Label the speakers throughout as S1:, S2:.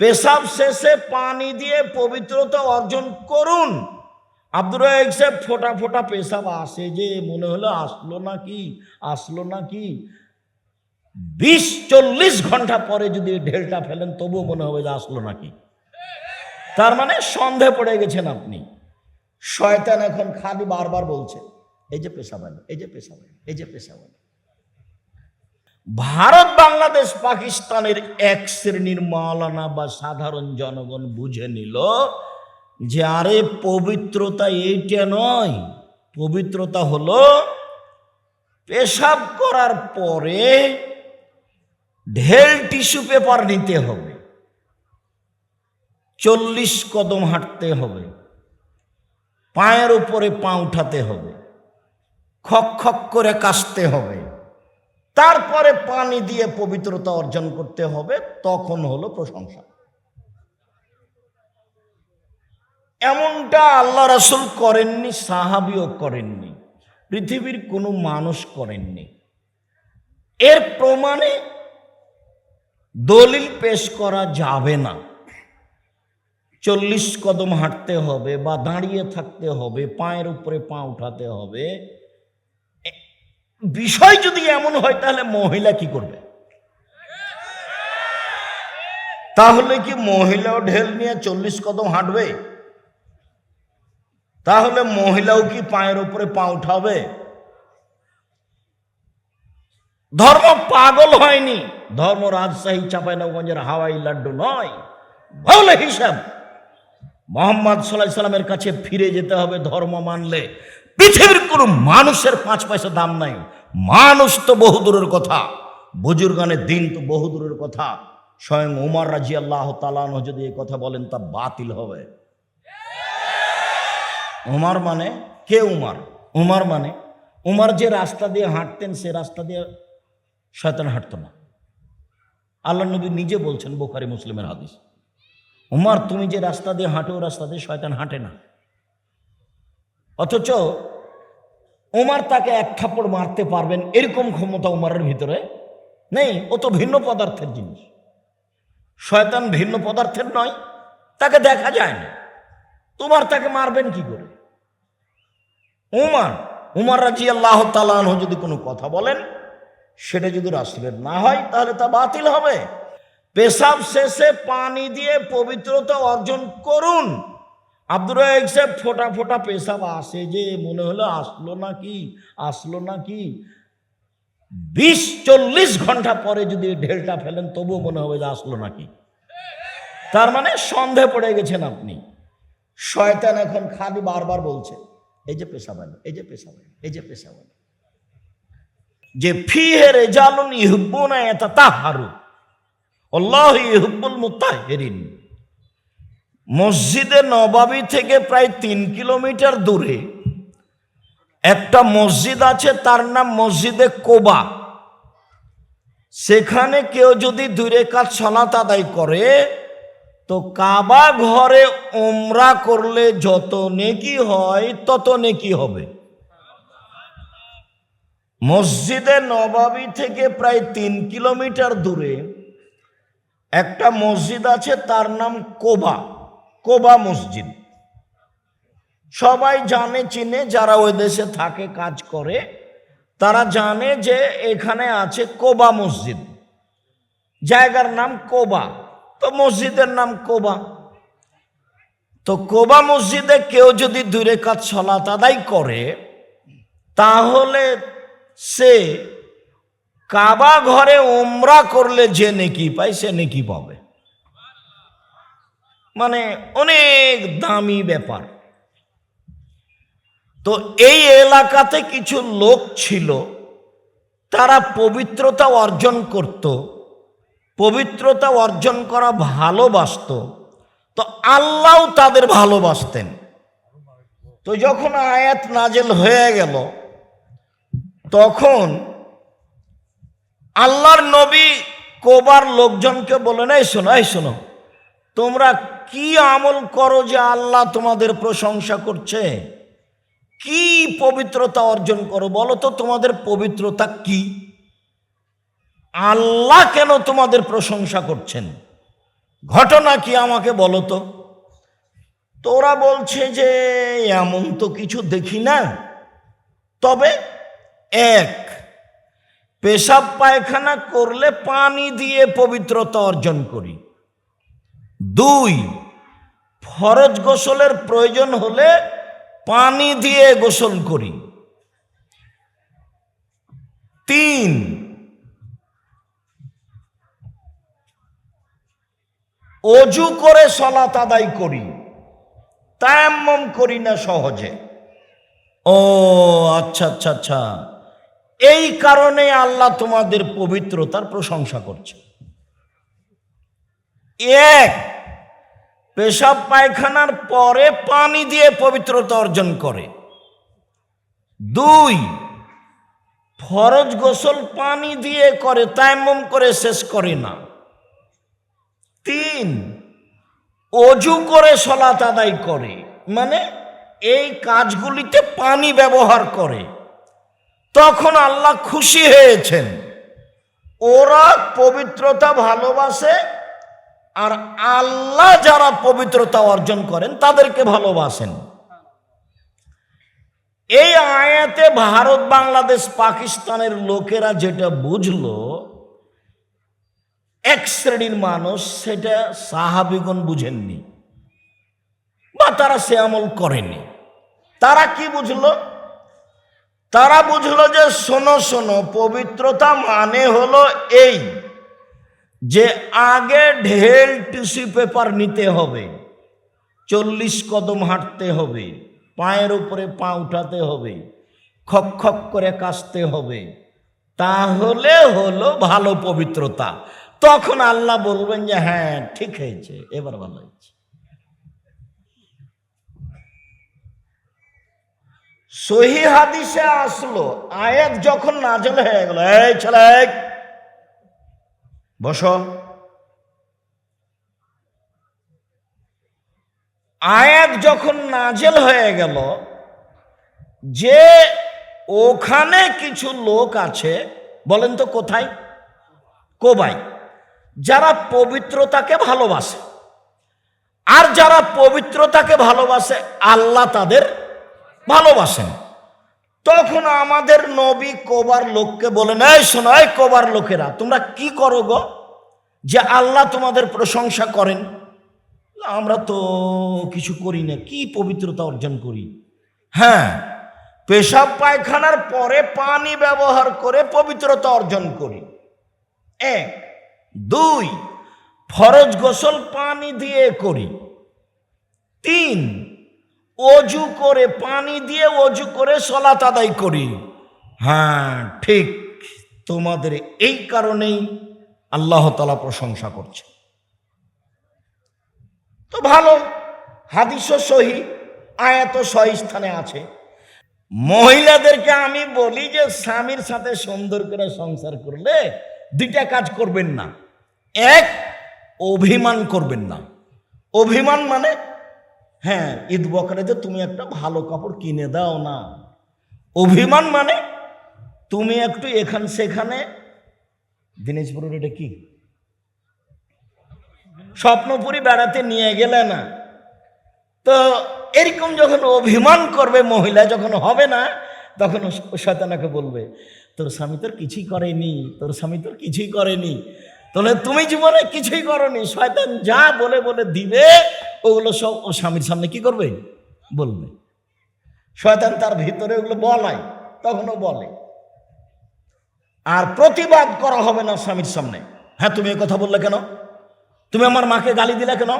S1: পেশাব শেষে পানি দিয়ে পবিত্রতা অর্জন করুন। আব্দুর ফোটা ফোটা পেশাব আসে যে, মনে হলো আসলো নাকি? আসলো নাকি? বিশ চল্লিশ ঘণ্টা পরে যদি ঢেলটা ফেলেন, তবুও মনে হবে যে আসলো নাকি। তার মানে সন্দেহ পড়ে গেছেন আপনি। শয়তান এখন খালি বারবার বলছে, এই যে পেশাব এই যে পেশাব এই যে পেশাব। ভারত, বাংলাদেশ, পাকিস্তানের এক শ্রেণির মাওলানা বা সাধারণ জনগণ বুঝে নিল যে আরে পবিত্রতা এইটা নয়। পবিত্রতা হলো পেশাব করার পরে ঢেল টিস্যু পেপার নিতে হবে, চল্লিশ কদম হাঁটতে হবে, পায়ের উপরে পা উঠাতে হবে, খক খক করে কাশতে হবে। তারপরে পানি দিয়ে পবিত্রতা অর্জন করতে হবে, তখন হলো প্রশংসা। এমনটা আল্লাহ রাসুল করেননি, সাহাবিও করেননি, পৃথিবীর কোনো মানুষ করেননি। এর প্রমাণে দলিল পেশ করা যাবে না। চল্লিশ কদম হাঁটতে হবে বা দাঁড়িয়ে থাকতে হবে, পায়ের উপরে পা উঠাতে হবে। বিষয় যদি এমন হয়, তাহলে মহিলা কি করবে? তাহলে কি মহিলাও ঢেল নিয়ে চল্লিশ কদম হাঁটবে? তাহলে মহিলাও কি পায়ের উপরে পা উঠাবে? ধর্ম পাগল হয়নি। ধর্ম রাজশাহী চাঁপাইনগঞ্জের হাওয়াই লাড্ডু নয়। ভালো হিসাব। মোহাম্মদ সাল্লাহ সাল্লামের কাছে ফিরে যেতে হবে ধর্ম মানলে। পৃথিবীর কোনো মানুষের পাঁচ পয়সা দাম নাই। মানুষ তো বহুদূরের কথা। বুজুর্গানের দিন তো বহুদূরের কথা। স্বয়ং উমার রাজি আল্লাহ তালান যদি এই কথা বলেন, তা বাতিল হবে। উমার মানে কে উমার? উমার মানে উমার যে রাস্তা দিয়ে হাঁটতেন, সে রাস্তা দিয়ে শয়তান হাঁটতো না। আল্লাহ নবী নিজে বলছেন বোখারি, মুসলিমের হাদিস। উমার, তুমি যে রাস্তা দিয়ে হাঁটো রাস্তা দিয়ে শয়তান হাঁটে না। অথচ উমার তাকে এক থাপ্পড় মারতে পারবেন এরকম ক্ষমতা উমারের ভিতরে নেই। ও তো ভিন্ন পদার্থের জিনিস। শয়তান ভিন্ন পদার্থের নয়, তাকে দেখা যায় না। তোমার তাকে মারবেন কি করে? উমার উমার রাজি আল্লাহ তালাহ যদি কোনো কথা বলেন, সেটা যদি রাসুলের না হয়, তাহলে তা বাতিল হবে। পেশাব শেষে পানি দিয়ে পবিত্রতা অর্জন করুন। আব্দুর রাজাক সাহেব ফোটা ফোটা পেশাব আসে যে মনে হলো আসলো না কি আসলো নাকি। বিশ চল্লিশ ঘণ্টা পরে যদি ঢেলটা ফেলেন তবুও মনে হবে যে আসলো নাকি। তার মানে সন্দেহ পড়ে গেছেন আপনি। শয়তান এখন খালি বারবার বলছে এই যে পেশাব এলো, এই যে পেশাব এলো, এই যে পেশাব এলো। যে ফিহে রেজালুন ইহুব্বুনা ইয়াতাতাহারু আল্লাহ ইহুব্বুল মুতাহিরিন। মসজিদে নবাবী থেকে প্রায় তিন কিলোমিটার দূরে একটা মসজিদ আছে, তার নাম মসজিদে কোবা। সেখানে কেউ যদি দূরে কাজ সলাত আদায় করে, তো কাবা ঘরে ওমরা করলে যত নেকি হয়, তত নেকি হবে। মসজিদে নবাবী থেকে প্রায় তিন কিলোমিটার দূরে একটা মসজিদ আছে, তার নাম কোবা। কোবা মসজিদ। সবাই জানে, চিনে, যারা ওই দেশে থাকে, কাজ করে, তারা জানে যে এখানে আছে কোবা মসজিদ। জায়গার নাম কোবা। তো মসজিদের নাম কোবা। তো কোবা মসজিদে কেউ যদি দূরে কাজ সলাত আদায় করে, তাহলে সে কাবা ঘরে ওমরা করলে যে নেকি পায়, সে নেকি পাবে। মানে অনেক দামি ব্যাপার। তো এই এলাকাতে কিছু লোক ছিল, তারা পবিত্রতা অর্জন করত, পবিত্রতা অর্জন করা ভালোবাসত, তো আল্লাহ তাদের ভালোবাসতেন। তো যখন আয়াত নাজেল হয়ে গেল, তখন আল্লাহর নবী কোবার লোকজনকে বলে এই শোনো এই শোনো, তোমরা কি আমল করো যে আল্লাহ তোমাদের প্রশংসা করছে? কি পবিত্রতা অর্জন করো? বলো তো তোমাদের পবিত্রতা কি? আল্লাহ কেন তোমাদের প্রশংসা করছেন? ঘটনা কি আমাকে বলো তো। তোরা বলছে যে এমন তো কিছু দেখি না। তবে এক, পেশাব পায়খানা করলে পানি দিয়ে পবিত্রতা অর্জন করি। দুই, ফরজ গোসলের প্রয়োজন হলে পানি দিয়ে গোসল করি। তিন, অজু করে সলাত আদায় করি। তায়াম্মম করি না সহজে। ও আচ্ছা আচ্ছা আচ্ছা। এই কারণে আল্লাহ তোমাদের পবিত্রতার প্রশংসা করছে। এক, পেশাব পায়খানার পরে পানি দিয়ে পবিত্রতা অর্জন করে। দুই, ফরজ গোসল পানি দিয়ে করে তায়াম্মম করে শেষ করে না। তিন, অজু করে সলাত আদায় করে মানে এই কাজগুলিতে পানি ব্যবহার করে। তখন আল্লাহ খুশি হয়েছেন। ওরা পবিত্রতা ভালোবাসে আর আল্লাহ যারা পবিত্রতা অর্জন করেন, তাদেরকে ভালোবাসেন। এই আয়াতে ভারত, বাংলাদেশ, পাকিস্তানের লোকেরা যেটা বুঝলো, এক শ্রেণির মানুষ সেটা সাহাবিগণ বুঝেননি বা তারা সে আমল করেনি তারা কি বুঝলো? তারা বুঝলো যে, শোনো শোনো, পবিত্রতা মানে হলো এই যে আগে ঢেল টিস্যু পেপার নিতে হবে, চল্লিশ কদম হাঁটতে হবে, পায়ের উপরে পা উঠাতে হবে, খক খক করে কাশতে হবে, তাহলে হলো ভালো পবিত্রতা। তখন আল্লাহ বলবেন যে হ্যাঁ ঠিক হয়েছে, এবার ভালো হয়েছে। সহি হাদিসে আসলো, আয়াত যখন নাজল হয়ে গেল, এই ছেলে বসো। আয়াত যখন নাজেল হয়ে গেল, যে ওখানে কিছু লোক আছে, বলেন তো কোথায়? কোবাই। যারা পবিত্রতাকে ভালোবাসে। আর যারা পবিত্রতাকে ভালোবাসে, আল্লাহ তাদের ভালোবাসেন। তখন আমাদের নবী কোবার লোককে বলেন এই শোনো, এই কোবার লোকেরা, তোমরা কি করো গো? যে আল্লাহ তোমাদের প্রশংসা করেন? আমরা তো কিছু করি না, কি পবিত্রতা অর্জন করি? হ্যাঁ পেশাব পায়খানার পরে পানি ব্যবহার করে পবিত্রতা অর্জন করি। এক। দুই, ফরজ গোসল পানি দিয়ে করি। তিন অজু করে পানি দিয়ে অজু করে সলাত আদায় করি। হ্যাঁ ঠিক তোমাদের এই কারণেই আল্লাহ তালা প্রশংসা করছে। তো ভালো, হাদিসও সহি আয়াত সহি স্থানে আছে। মহিলাদেরকে আমি বলি যে, স্বামীর সাথে সুন্দর করে সংসার করলে দুইটা কাজ করবেন না। এক, অভিমান করবেন না। অভিমান মানে হ্যাঁ ঈদ বকরাতে তুমি একটা ভালো কাপড় কিনে দাও না। অভিমান মানে তুমি একটু এখান সেখানে, দিনাজপুরের এটা কি? স্বপ্নপুরি বেড়াতে নিয়ে গেলে না। তো এরকম যখন অভিমান করবে মহিলা যখন হবে না, তখন শয়তানাকে বলবে, তোর স্বামী তোর কিছুই করেনি, তোর স্বামী তোর কিছুই করেনি। তাহলে তুমি জীবনে কিছুই করনি, শয়তান যা বলে বলে দিবে ওগুলো সব ও স্বামীর সামনে কি করবে? বলবে। শয়তান তার ভিতরে ওগুলো বলায়, তখনও বলে। আর প্রতিবাদ করা হবে না স্বামীর সামনে। হ্যাঁ তুমি এ কথা বললে কেন? তুমি আমার মাকে গালি দিলে কেন?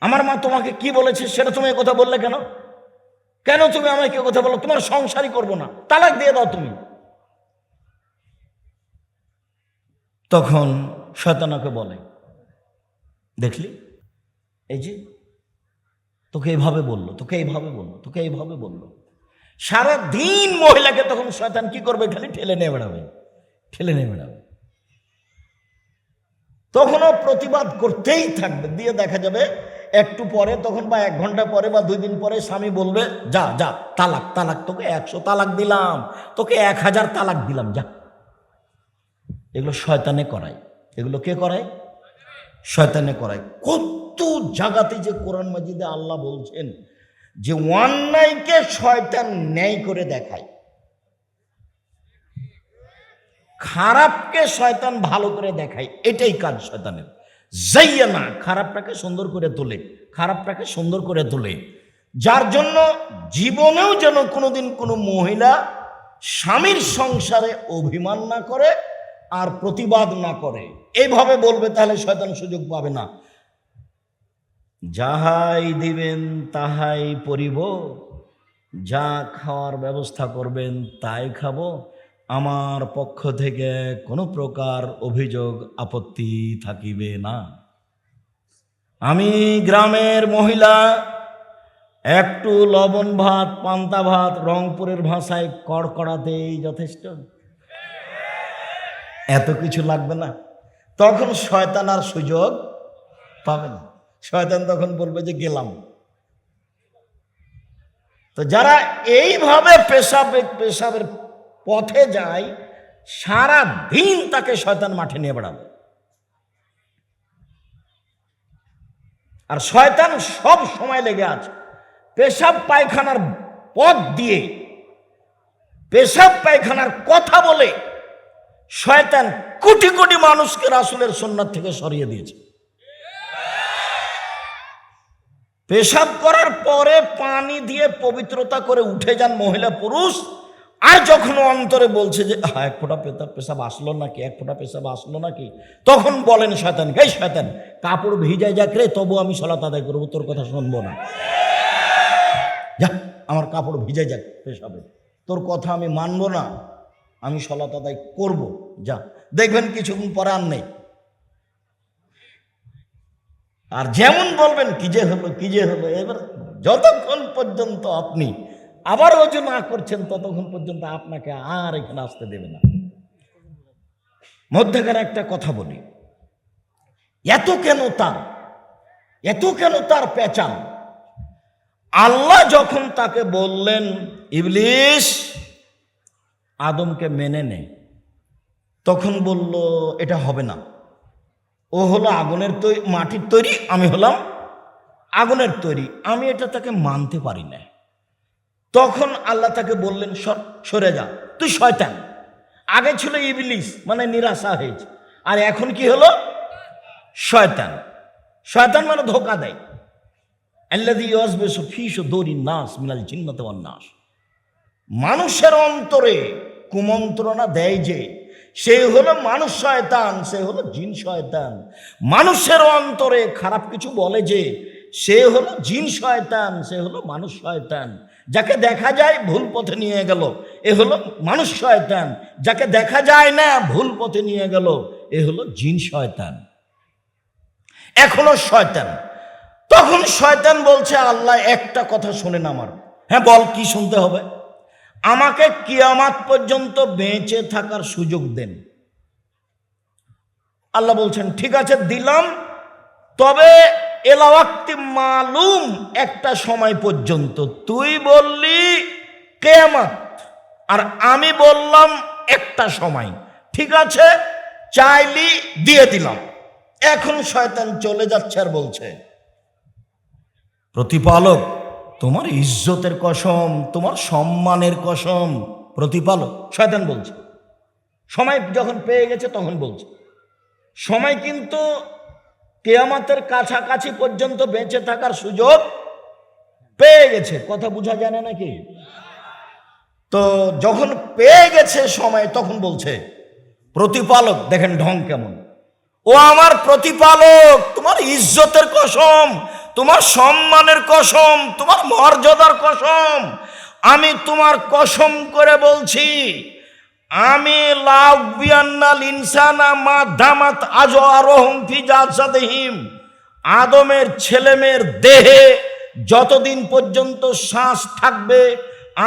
S1: আমার মা তোমাকে কি বলেছে সেটা তুমি কথা বললে কেন? কেন তুমি আমাকে কথা বলো? তোমার সংসারই করব না। তালাক দিয়ে দাও তুমি। তখন শয়তানাকে বলে, দেখলি? এই যে, তোকে এইভাবে বলল, তোকে এইভাবে বলল, তোকে এইভাবে বলল। সারা দিন মহিলাকে তখন শয়তান কি করবে? খালি ঠেলে নিয়ে বেড়াবে, ঠেলে নিয়ে বেড়াবে। তখনও প্রতিবাদ করতেই থাকবে। দিয়ে দেখা যাবে একটু পরে, তখন বা এক ঘণ্টা পরে বা দুই দিন পরে স্বামী বলবে, যা যা, তালাক তালাক, তোকে একশো তালাক দিলাম, তোকে এক হাজার তালাক দিলাম, যা। এগুলো শয়তানে করায়। এগুলো কে করায়? শয়তানে করায়। জায়গাতে যে কোরআন মাজিদে আল্লাহ বলছেন যে অন্যায়কে শয়তান ন্যায় করে দেখায়। খারাপকে শয়তান ভালো করে দেখায়, এটাই কাজ শয়তানের। যাইয়া না, খারাপটাকে সুন্দর করে তোলে, খারাপটাকে সুন্দর করে তোলে। যার জন্য জীবনেও যেন কোনোদিন কোনো মহিলা স্বামীর সংসারে অভিমান না করে আর প্রতিবাদ না করে। এইভাবে বলবে তাহলে শয়তান সুযোগ পাবে না। যাহাই দিবেন তাহাই পরিব, যা খাওয়ার ব্যবস্থা করবেন তাই খাব। আমার পক্ষ থেকে কোনো প্রকার অভিযোগ আপত্তি থাকিবে না। আমি গ্রামের মহিলা, একটু লবণ ভাত, পান্তা ভাত রংপুরের ভাষায় কড়কড়াতেই যথেষ্ট। এত কিছু লাগবে না। তখন শয়তানার সুযোগ পাবে না। শয়তান তখন বলবে যে গেলাম। তো যারা এইভাবে পেশাবে পেশাবের পথে যায় সারা দিন তাকে শয়তান মাঠে নিয়ে বেড়াবে। আর শয়তান সব সময় লেগে আছে। পেশাব পায়খানার পথ দিয়ে, পেশাব পায়খানার কথা বলে শয়তান কোটি কোটি মানুষকে রাসুলের সন্ন্যাত থেকে সরিয়ে দিয়েছে। পেশাব করার পরে পানি দিয়ে পবিত্রতা করে উঠে যান মহিলা পুরুষ, আর যখন অন্তরে বলছে যে হ্যাঁ এক ফোঁটা পেতাব পেশাব আসলো নাকি? এক ফোঁটা পেশাব আসলো নাকি? তখন বলেন, শয়তান হে শয়তান, কাপড় ভিজায় যাক রে, তবু আমি সলাত আদায় করব, তোর কথা শুনব না। যা, আমার কাপড় ভিজে যাক পেশাবে, তোর কথা আমি মানবো না, আমি সলাত আদায় করব, যা। দেখবেন কিছুক্ষণ পরে আর নেই। আর যেমন বলবেন, কি যে হলো, কি যে হলো, এবার যতক্ষণ পর্যন্ত আপনি আবার ওজন না করছেন, ততক্ষণ পর্যন্ত আপনাকে আর এখানে আসতে দেবে না। মধ্যেকার একটা কথা বলি। এত কেন তার? এত কেন তার পেঁচান আল্লাহ যখন তাকে বললেন, ইবলিশ, আদমকে মেনে নে। তখন বলল, এটা হবে না। ও হলো আগুনের তৈরি মাটির তৈরি, আমি হলাম আগুনের তৈরি। আমি এটা তাকে মানতে পারি না তখন আল্লাহ তাকে বললেন, সর, সরে যা, তুই শয়তান। আগে ছিল ইবলিস মানে নিরাশা হয়েছে। আর এখন কি হলো? শয়তান। শয়তান মানে ধোকা দেয়। নাস নাস। মানুষের অন্তরে কুমন্ত্রণা দেয় যে সে হলো মানুষ শয়তান, সে হলো জিন শয়তান। মানুষের অন্তরে খারাপ কিছু বলে যে সে হলো জিন শয়তান, সে হলো মানুষ শয়তান। যাকে দেখা যায় ভুল পথে নিয়ে গেল, এ হলো মানুষ শয়তান। যাকে দেখা যায় না ভুল পথে নিয়ে গেল, এ হলো জিন শয়তান। এখনও শয়তান। তখন শয়তান বলছে, আল্লাহ একটা কথা শোনেন আমার। হ্যাঁ বল, কি শুনতে হবে? আমাকে কিয়ামাত পর্যন্ত বেঁচে থাকার সুযোগ দেন। আল্লাহ বলছেন, ঠিক আছে, দিলাম। তবে এলাওয়াক্তি মালুম একটা সময় পর্যন্ত। তুই বললি কেয়ামাত, আর আমি বললাম একটা সময়। ঠিক আছে, চাইলি দিয়ে দিলাম। এখন শয়তান চলে যাচ্ছে আর বলছে, প্রতিপালক তোমার ইজ্জতের কসম, তোমার সম্মানের কসম। প্রতিপালক, শয়তান বলছে। সময় যখন পেয়ে গেছে তখন বলছে। সময় কিন্তু কেয়ামাতের কাছাকাছি পর্যন্ত বেঁচে থাকার সুযোগ পেয়ে গেছে। কথা বোঝা যায় না নাকি? তো যখন পেয়ে গেছে সময়, তখন বলছে, প্রতিপালক, দেখেন ঢং কেমন। ও আমার প্রতিপালক, তোমার ইজ্জতের কসম তোমার সম্মানের কসম, তোমার মর্যাদার কসম, আমি তোমার কসম করে বলছি, আমি ইনসানা আদমের ছেলেমেয়ের দেহে যতদিন পর্যন্ত শ্বাস থাকবে,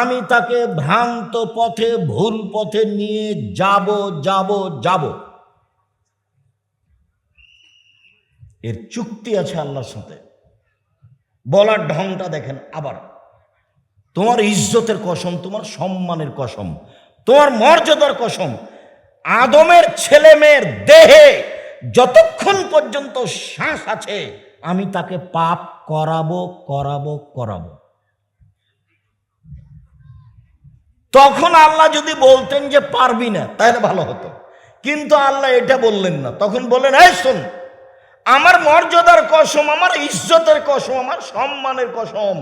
S1: আমি তাকে ভ্রান্ত পথে, ভুল পথে নিয়ে যাব যাব যাব। এর চুক্তি আছে আল্লাহর সাথে। বলার ঢংটা দেখেন আবার। তোমার ইজ্জতের কসম, তোমার সম্মানের কসম, তোমার মর্যাদার কসম, আদমের ছেলে মেয়ের দেহে যতক্ষণ পর্যন্ত শ্বাস আছে, আমি তাকে পাপ করাবো করাবো করাবো। তখন আল্লাহ যদি বলতেন যে পারবি না, তাহলে ভালো হতো। কিন্তু আল্লাহ এটা বললেন না। তখন বললেন, এই শোন আমার মর্যাদার কসম, আমার ইজ্জতের কসম, আমার সম্মানের কসম,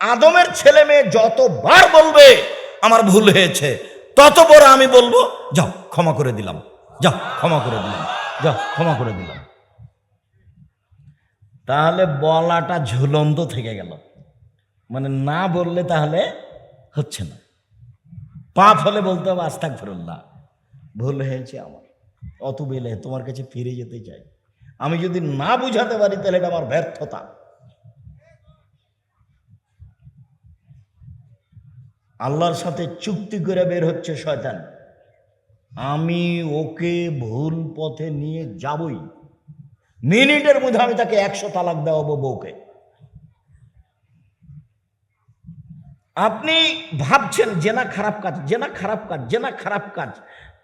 S1: আদমের ছেলে মেয়ে যতবার বলবে আমার ভুল হয়েছে তত বড় আমি বলব, যাও, ক্ষমা করে দিলাম, যাও, ক্ষমা করে দিলাম, যাও, ক্ষমা করে দিলাম। তাহলে বলাটা ঝুলন্ত থেকে গেল। মানে না বললে তাহলে হচ্ছে না। পাপ হলে বলতে হবে আস্তাক ফেরুল্লাহ ভুল হয়েছে আমার, অত বেলে তোমার কাছে ফিরে যেতে চাই। আমি যদি না বুঝাতে পারি, তাহলে এটা আমার ব্যর্থতা। আল্লাহর সাথে চুক্তি করে বের হচ্ছে শয়তান। আমি ওকে ভুল পথে নিয়ে যাবই। মিনিটের মধ্যে আমি তাকে একশো তালাক দেওয়াবো বউকে। আপনি ভাবছেন জেনা খারাপ কাজ জেনা খারাপ কাজ জেনা খারাপ কাজ।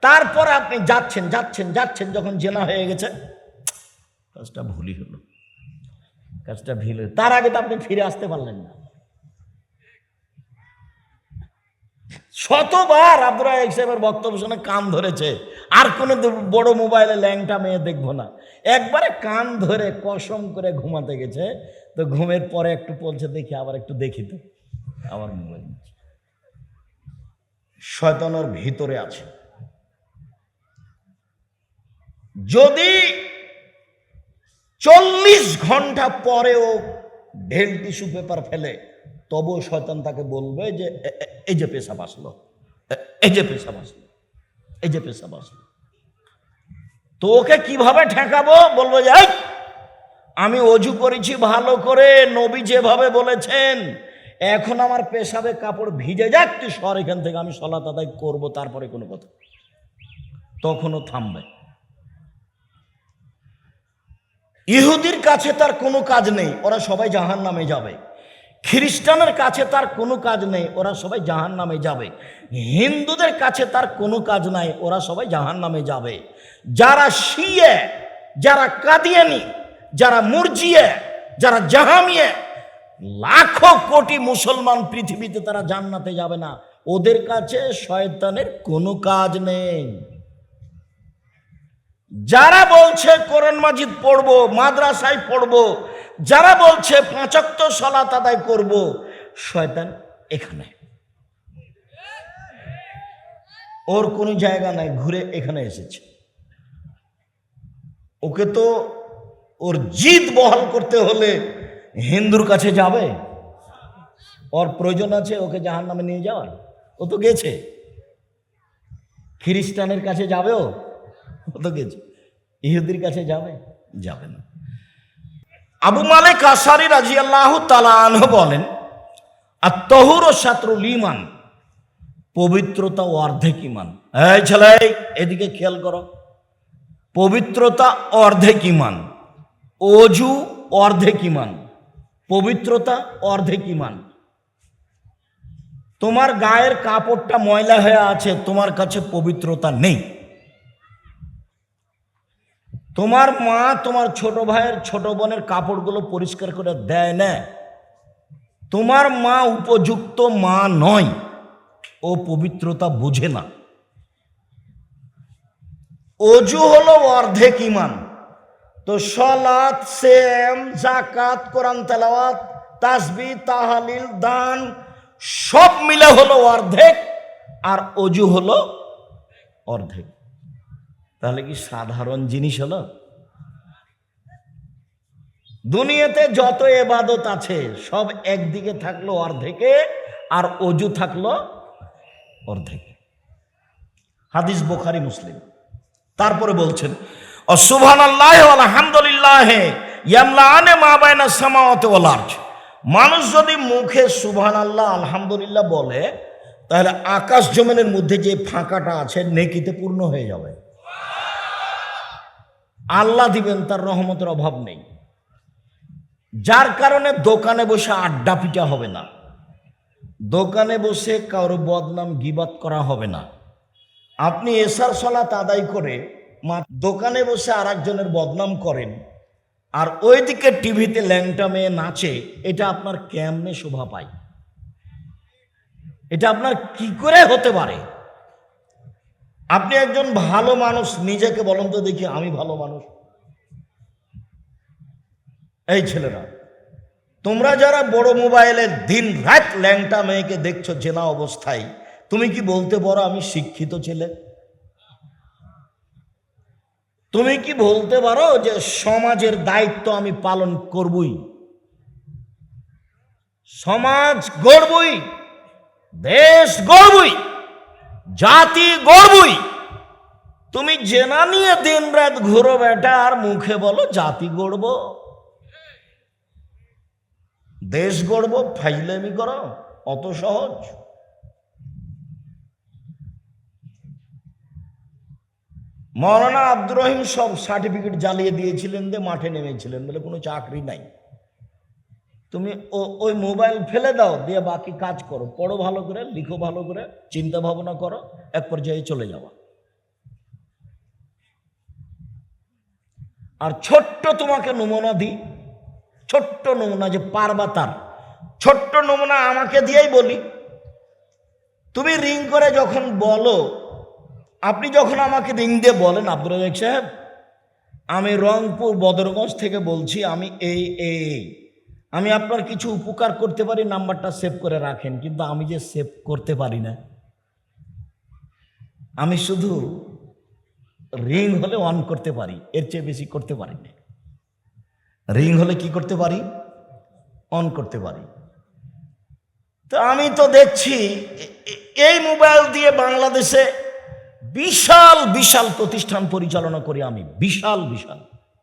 S1: তারপরে আপনি যাচ্ছেন যাচ্ছেন যাচ্ছেন, যখন জেনা হয়ে গেছে কাজটা ভুলই হলো। কাজটা ভিল তার আগে তো আপনি ফিরে আসতে পারলেন না। শতবার আব্দুল রাজাক সাহেবের বক্তব্য শুনে কান ধরেছে। আর কোনো বড় মোবাইলে ল্যাংটা মেয়ে দেখব না। একবারে কান ধরে কসম করে ঘুমাতে গেছে। তো ঘুমের পরে একটু বলছে, দেখি আবার একটু দেখি তো। আবার মোবাইল। শয়তানোর ভিতরে আছে। যদি চল্লিশ ঘণ্টা পরেও ঢেল টিস্যু পেপার ফেলে তবুও শয়তান তাকে বলবে যে এই যে পেশা আসলো, এ- এই যে পেশা আসলো, এই যে পেশা আসলো। তো ওকে কীভাবে ঠেকাবো? বলব যে আমি অজু করেছি ভালো করে, নবী যেভাবে বলেছেন, এখন আমার পেশাবে কাপড় ভিজে যাক, তুই সর এখান থেকে, আমি সলাত আদায় করব, তারপরে কোনো কথা তখনও থামবে। ইহুদির কাছে তার কোনো কাজ নেই, ওরা সবাই জাহান নামে যাবে। খ্রিস্টানের কাছে তার কোনো কাজ নেই, ওরা সবাই জাহান নামে যাবে। হিন্দুদের কাছে তার কোনো কাজ নাই, ওরা সবাই জাহান নামে যাবে। যারা শিয়ে, যারা কাদিয়ানি, যারা মুরজিয়ে, যারা জাহামিয়ে, লাখো কোটি মুসলমান পৃথিবীতে তারা জান্নাতে যাবে না। ওদের কাছে শয়তানের কোনো কাজ নেই। যারা বলছে কোরআন মাজিদ পড়ব, মাদ্রাসায় পড়ব, যারা বলছে পাঁচাত্ত সলাত আদায় করব, শয়তান এখানে। ওর কোনো জায়গা নাই, ঘুরে এখানে এসেছে। ওকে তো ওর জিদ বহাল করতে হলে হিন্দুর কাছে যাবে? ওর প্রয়োজন আছে ওকে জাহান নামে নিয়ে যাওয়ার? ও তো গেছে। খ্রিস্টানের কাছে যাবেও? ও তো গেছে। ইহুদির কাছে যাবে? যাবে না। আবু মালিক আসারি রাজি আল্লাহ তালাহ বলেন আর তহুর ও সাতরুল ইমান পবিত্রতা ও অর্ধেক ইমান। এই ছেলে, এদিকে খেয়াল করো। পবিত্রতা অর্ধেক ইমান, অজু অর্ধেক ইমান, পবিত্রতা অর্ধেক ইমান। তোমার গায়ের কাপড়টা ময়লা হয়ে আছে, তোমার কাছে পবিত্রতা নেই। তোমার মা তোমার ছোট ভাইয়ের ছোট বোনের কাপড়গুলো পরিষ্কার করে দেয় না। তোমার মা উপযুক্ত মা নয়। ও পবিত্রতা বুঝে না। অজু হলো অর্ধেক ইমান তো সলাৎ সেম জাকাত কোরআন তেলাওয়াত, তাসবি, তাহালিল, দান, সব মিলে হলো অর্ধেক আর অজু হলো অর্ধেক। তাহলে কি সাধারণ জিনিস হলো? দুনিয়াতে যত এবাদত আছে, সব একদিকে থাকল অর্ধেকে আর অজু থাকল অর্ধেকে। হাদিস বোখারি, মুসলিম। তারপরে বলছেন অসুভান আল্লাহ আলহামদুলিল্লাহ ইয়ামলানে মা বাইনা সামাওয়াতে ওয়াল আরজ। মানুষ যদি মুখে সুভান আল্লাহ আলহামদুলিল্লাহ বলে, তাহলে আকাশ জমিনের মধ্যে যে ফাঁকাটা আছে, নেকিতে পূর্ণ হয়ে যাবে। আল্লাহ দিবেন তার রহমতের অভাব নেই। যার কারণে দোকানে বসে আড্ডা পিটা হবে না। দোকানে বসে কারও বদনাম গিবাত করা হবে না। আপনি এসার সলাত আদায় করে মা দোকানে বসে আর একজনের বদনাম করেন আর ওইদিকে টিভিতে ল্যাংটা মেয়ে নাচে, এটা আপনার কেমনে শোভা পায়? এটা আপনার কি করে হতে পারে? আপনি একজন ভালো মানুষ, নিজেকে বলেন তো দেখি আমি ভালো মানুষ। এই ছেলেরা, তোমরা যারা বড় মোবাইলে দিন রাত ল্যাংটা মেয়েকে দেখছ জেনা অবস্থায়, তুমি কি বলতে পারো আমি শিক্ষিত ছেলে? তুমি কি বলতে পারো যে সমাজের দায়িত্ব আমি পালন করবই? সমাজ গড়বই, দেশ গড়বই। জাতি গড়বই। তুমি জেনা নিয়ে দিন রাত ঘুরো বেটা, আর মুখে বলো জাতি গড়ব। দেশ গড়ব, ফাইলেমি করো, অত সহজ। মৌলানা আব্দুর রহিম সব সার্টিফিকেট জ্বালিয়ে দিয়েছিলেন যে মাঠে নেমেছিলেন বলে কোনো চাকরি নাই। তুমি ওই মোবাইল ফেলে দাও, দিয়ে বাকি কাজ করো। পড়ো ভালো করে, লিখো ভালো করে, চিন্তা ভাবনা করো, এক পর্যায়ে চলে যাওয়া। আর ছোট্ট তোমাকে নমুনা দিই। ছোট্ট নমুনা যে পারবা তার। ছোট্ট নমুনা আমাকে দিয়েই বলি। তুমি রিং করে যখন বলো, আপনি যখন আমাকে রিং দিয়ে বলেন আব্দুল রাজাক সাহেব, আমি রংপুর বদরগঞ্জ থেকে বলছি, আমি এই এই। আমি আপনার কিছু উপকার করতে পারি, নাম্বারটা সেভ করে রাখেন, কিন্তু আমি যে সেভ করতে পারি না, আমি শুধু রিং হলে অন করতে পারি, এর চেয়ে বেশি করতে পারি না। রিং হলে কি করতে পারি? অন করতে পারি। তো আমি তো দেখছি, এই মোবাইল দিয়ে বাংলাদেশে বিশাল বিশাল প্রতিষ্ঠান পরিচালনা করি আমি, বিশাল বিশাল।